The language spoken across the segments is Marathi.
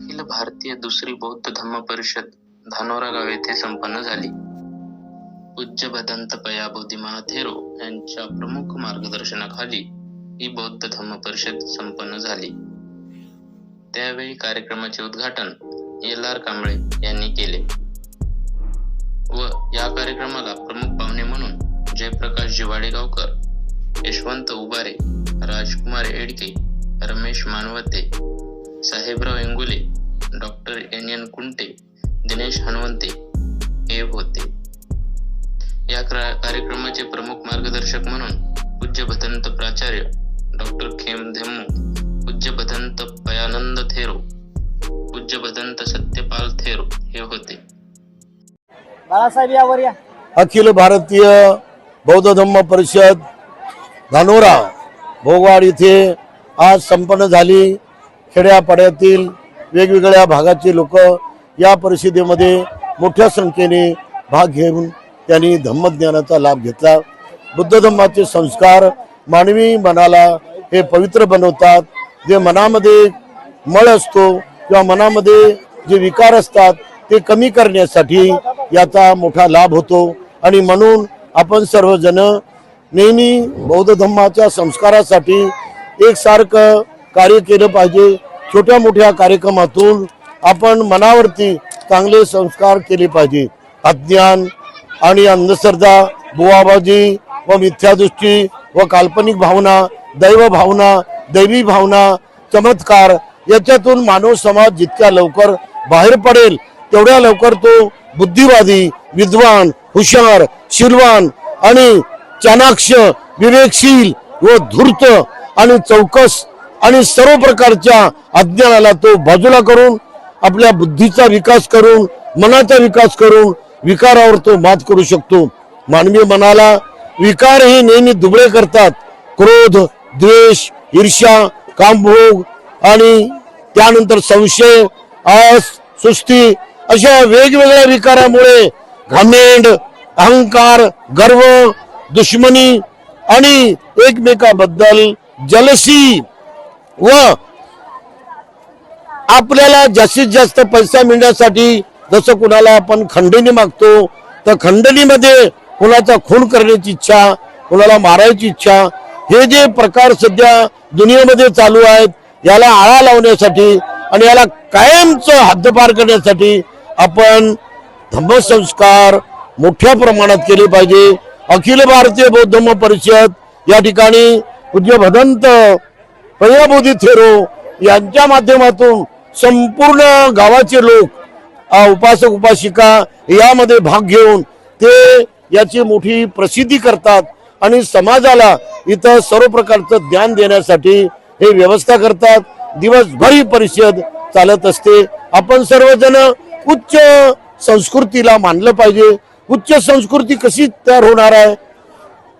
अखिल भारतीय दुसरी बौद्ध धम्म परिषद धानोरा गाव येथे संपन्न झाली. पूज्य भदंत पया बोधिमा थेरो यांच्या प्रमुख मार्गदर्शनाखाली ही बौद्ध धम्म परिषद संपन्न झाली. त्यावेळी कार्यक्रमाचे उद्घाटन एल आर कांबळे यांनी केले. व या कार्यक्रमाला प्रमुख पाहुणे म्हणून Jaiprakash Jiwadegaonkar Yashwant Ubare Rajkumar Edke Ramesh Manvate Sahebrao Ingule doctor N N Kunte Dinesh Hanuvante हे होते. या क्रा- कार्यक्रमाचे प्रमुख मार्गदर्शक म्हणून पूज्य भदंत प्राचार्य डॉक्टर खेम धेम्मू पूज्य भदंत पयानंद थेरो पूज्य भदंत सत्यपाल थेरो हे होते. बाळासाहेब यावर या. अखिल भारतीय बौद्ध धम्म परिषद धानोरा भोगवाड इथे आज संपन्न झाली. खेड्यापाड्यातील वेगवेगळ्या भागाचे लोक या परिषदेमध्ये मोठ्या संख्येने भाग घेऊन त्यांनी धम्मज्ञानाचा लाभ घेतला. बुद्ध धम्माचे संस्कार मानवी मनाला हे पवित्र बनवतात. जे मनामध्ये मळ असतो किंवा मनामध्ये जे विकार असतात ते कमी करण्यासाठी याचा मोठा लाभ होतो. आणि म्हणून आपण सर्वजण नेहमी बौद्ध धम्माच्या संस्कारासाठी एकसारखं कार्य केलं पाहिजे. छोट्या मोठ्या कार्यक्रमातून आपण मनावरती चांगले संस्कार केले पाहिजे. अज्ञान आणि अंधश्रद्धा बुवाबाजी व मिथ्यादृष्टी व काल्पनिक भावना दैव भावना दैवी भावना चमत्कार याच्यातून मानव समाज जितक्या लवकर बाहेर पडेल तेवढ्या लवकर तो बुद्धिवादी विद्वान हुशार शिरवान आणि चाणाक्ष विवेकशील व धूर्त आणि चौकस आणि सर्व प्रकारच्या अज्ञानाला तो बाजूला करून आपल्या बुद्धीचा विकास करून मनाचा विकास करून विकारावर तो मात करू शकतो. मानवी मनाला विकार हे नेहमी दुबळे करतात. क्रोध द्वेष ईर्ष्या कामभोग आणि त्यानंतर संशय आस सुस्ती अशा वेगवेगळ्या विकारामुळे घमेंड अहंकार गर्व दुश्मनी आणि एकमेकाबद्दल जलसी व आपल्याला जास्तीत जास्त पैसा मिळण्यासाठी जसं कुणाला आपण खंडणी मागतो तर खंडणीमध्ये कुणाचा खून करण्याची इच्छा कुणाला मारायची इच्छा हे जे प्रकार सध्या दुनियेमध्ये चालू आहेत याला आळा लावण्यासाठी आणि याला कायमचं हद्दपार करण्यासाठी आपण धम्मसंस्कार मोठ्या प्रमाणात केले पाहिजे. अखिल भारतीय बौद्ध धम्म परिषद या ठिकाणी पूज्य भदंत प्रयाबोधी थेरो यांच्या माध्यमातून संपूर्ण गावाचे लोक उपासक उपासिका यामध्ये भाग घेऊन ते याची मोठी प्रसिद्धी करतात आणि समाजाला इथं सर्व प्रकारचं ज्ञान देण्यासाठी हे व्यवस्था करतात. दिवसभर ही परिषद चालत असते. आपण सर्वजण उच्च संस्कृतीला मानलं पाहिजे. उच्च संस्कृती कशी तयार होणार आहे?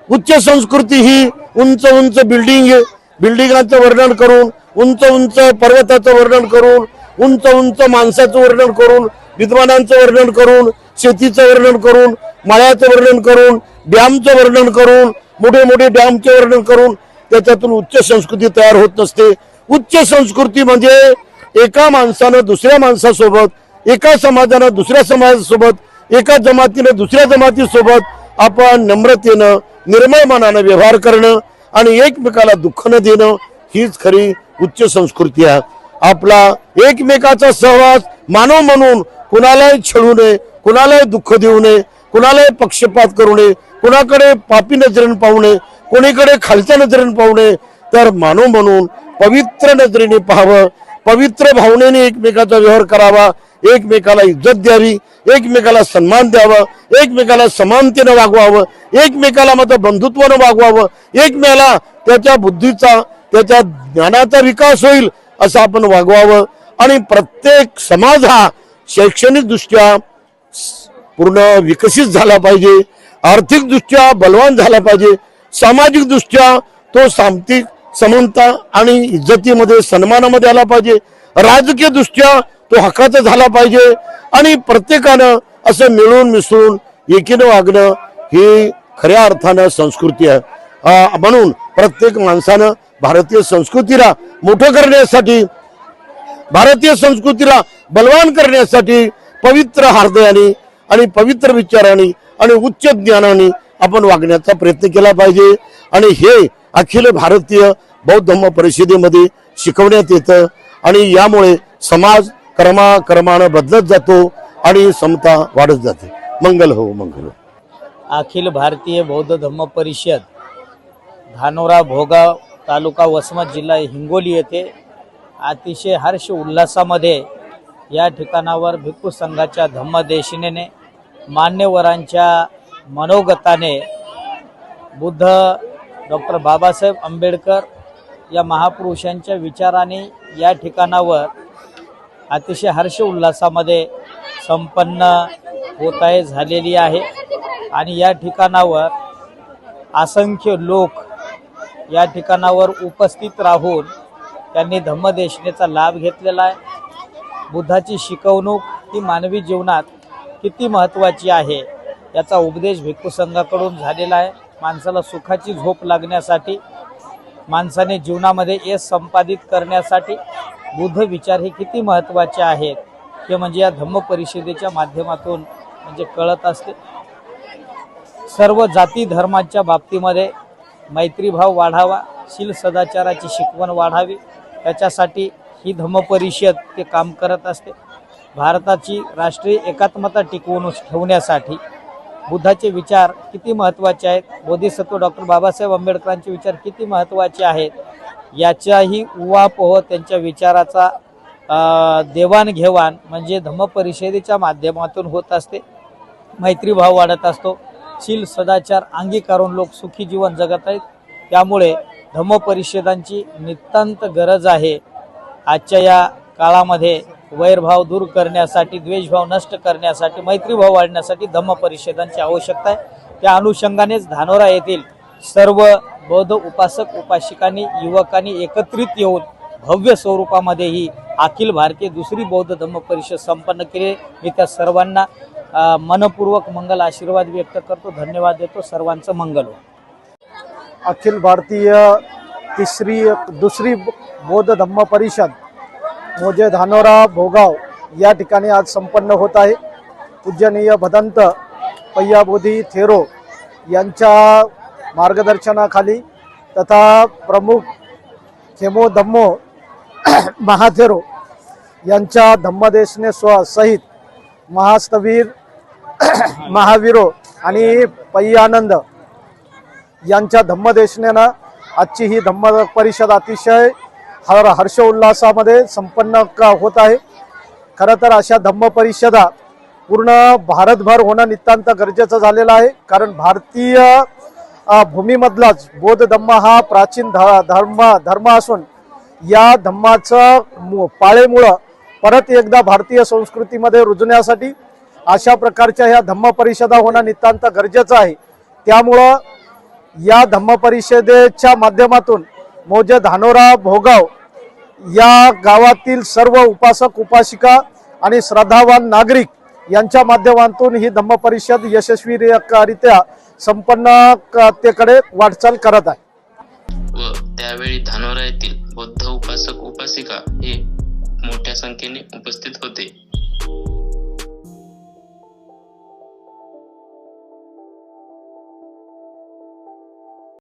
उच्च संस्कृती ही उंच उंच बिल्डिंग बिल्डिंगाचं वर्णन करून उंच उंच पर्वताचं वर्णन करून उंच उंच माणसाचं वर्णन करून विद्वानांचं वर्णन करून शेतीचं वर्णन करून माळ्याचं वर्णन करून डॅमचं वर्णन करून मोठे मोठे डॅमचे वर्णन करून त्याच्यातून उच्च संस्कृती तयार होत नसते. उच्च संस्कृती म्हणजे एका माणसानं दुसऱ्या माणसासोबत एका समाजानं दुसऱ्या समाजासोबत एका जमातीनं दुसऱ्या जमातीसोबत आपण नम्रतेनं निर्मळ मनानं व्यवहार करणं आणि एकमेकाला दुःख न देणं हीच खरी उच्च संस्कृती आहे. आपला एकमेकाचा सहवास मानव म्हणून कुणालाही छळू नये कुणालाही दुःख देऊ नये कुणालाही पक्षपात करू नये कुणाकडे पापी नजरेने पाहू नये कोणीकडे खालच्या नजरेने पाहू नये तर मानव म्हणून पवित्र नजरेने पाहावं. पवित्र भावनेने एकमेकाचा व्यवहार करावा एकमेकाला इज्जत द्यावी एकमेकाला सन्मान द्यावा एकमेकाला समानतेनं वागवावं एकमेकाला मात्र बंधुत्वानं वागवावं एकमेकाला त्याच्या बुद्धीचा त्याच्या ज्ञानाचा विकास होईल असं आपण वागवावं. आणि प्रत्येक समाज हा शैक्षणिकदृष्ट्या पूर्ण विकसित झाला पाहिजे आर्थिकदृष्ट्या बलवान झाला पाहिजे सामाजिकदृष्ट्या तो सामतिक समानता आणि इज्जतीमध्ये सन्मानामध्ये आला पाहिजे. राजकीय दृष्ट्या तो हक्काचा झाला पाहिजे. आणि प्रत्येकानं असं मिळून मिसळून एकीनं वागणं ही खऱ्या अर्थानं संस्कृती आहे. म्हणून प्रत्येक माणसानं भारतीय संस्कृतीला मोठं करण्यासाठी भारतीय संस्कृतीला बलवान करण्यासाठी पवित्र हृदयाने आणि पवित्र विचाराने आणि उच्च ज्ञानाने आपण वागण्याचा प्रयत्न केला पाहिजे. आणि हे अखिल भारतीय बौद्ध धम्म परिषदेमध्ये शिकवण्यात येतं. आणि यामुळे समाज कर्मा कर्मानं बदलत जातो आणि समता वाढत जाते. मंगल हो मंगल हो. अखिल भारतीय बौद्ध धम्म परिषद धानोरा भोगाव तालुका वसमत जिल्हा हिंगोली येथे अतिशय हर्ष उल्हासामध्ये या ठिकाणावर भिक्खू संघाच्या धम्मदेशिनेने मान्यवरांच्या मनोगताने बुद्ध डॉक्टर बाबासाहेब आंबेडकर या महापुरुषांच्या विचाराने या ठिकाणावर अतिशय हर्ष उल्हासामध्ये संपन्न होत आहे झालेली आहे. आणि या ठिकाणावर असंख्य लोक या ठिकाणावर उपस्थित राहून त्यांनी धम्मदेशनेचा लाभ घेतलेला आहे. बुद्धाची शिकवणूक ही मानवी जीवनात किती महत्त्वाची आहे याचा उपदेश भिक्खू संघाकडून झालेला आहे. माणसाला सुखाची झोप लागण्यासाठी माणसाने जीवनामध्ये यश संपादित करण्यासाठी बुद्ध विचार हे किती महत्त्वाचे आहेत हे म्हणजे या धम्म परिषदेच्या माध्यमातून म्हणजे कळत असते. सर्व जाती धर्मांच्या बाबतीमध्ये मैत्रीभाव वाढावा शील सदाचाराची शिकवण वाढावी त्याच्यासाठी ही धम्म परिषद ते काम करत असते. भारताची राष्ट्रीय एकात्मता टिकवून ठेवण्यासाठी बुद्धाचे विचार किती महत्त्वाचे आहेत? बोधिसत्व डॉक्टर बाबासाहेब आंबेडकरांचे विचार किती महत्त्वाचे आहेत? याच्याही उवापोह त्यांच्या विचाराचा देवाणघेवाण म्हणजे धम्म परिषदेच्या माध्यमातून होत असते. मैत्रीभाव वाढत असतो. शील सदाचार अंगीकारून लोक सुखी जीवन जगत आहेत. त्यामुळे धम्म परिषदांची नितांत गरज आहे. आजच्या या काळामध्ये वैरभाव दूर करण्यासाठी द्वेषभाव नष्ट करण्यासाठी मैत्रीभाव वाढण्यासाठी धम्म परिषदांची आवश्यकता आहे. त्या अनुषंगानेच धानोरा येथील सर्व बौद्ध उपासक उपासिकांनी युवकांनी एकत्रित येऊन भव्य स्वरूपामध्ये ही अखिल भारतीय दुसरी बौद्ध धम्म परिषद संपन्न केली. मी त्या सर्वांना मनपूर्वक मंगल आशीर्वाद व्यक्त करतो धन्यवाद देतो. सर्वांचं मंगल हो. अखिल भारतीय तिसरी दुसरी बौद्ध धम्म परिषद मोजे धानोरा भोगाव या ठिकाणी आज संपन्न होत आहे. पूजनीय भदंत पय्याबोधी थेरो यांच्या मार्गदर्शनाखाली तथा प्रमुख खेमो धम्मो महाथेरो यांच्या धम्मदेशने स्व सहित महास्तवीर महावीरो आणि पय्यानंद यांच्या धम्मदेशनेनं आजची ही धम्म परिषद अतिशय हर हर्ष उल्हासामध्ये संपन्न क- होत आहे. खरं तर अशा धम्म परिषदा पूर्ण भारतभर होणं नितांत गरजेचं झालेलं आहे. कारण भारतीय भूमीमधलाच बौद्ध धम्म हा प्राचीन ध धर्म धर्म असून या धम्माचं मु- पाळेमुळं परत एकदा भारतीय संस्कृतीमध्ये रुजण्यासाठी अशा प्रकारच्या ह्या धम्म परिषदा होणं नितांत गरजेचं आहे. त्यामुळं या धम्म परिषदेच्या माध्यमातून मोजे धानोरा भोगाव या गावातील सर्व उपासक उपासिका आणि श्रद्धावान नागरिक यांच्या माध्यमातून ही धम्म परिषद यशस्वीरित्या संपन्नतेकडे वाटचाल करत आहे. व त्यावेळी धानोरा येथील बौद्ध उपासक उपासिका हे मोठ्या संख्येने उपस्थित होते.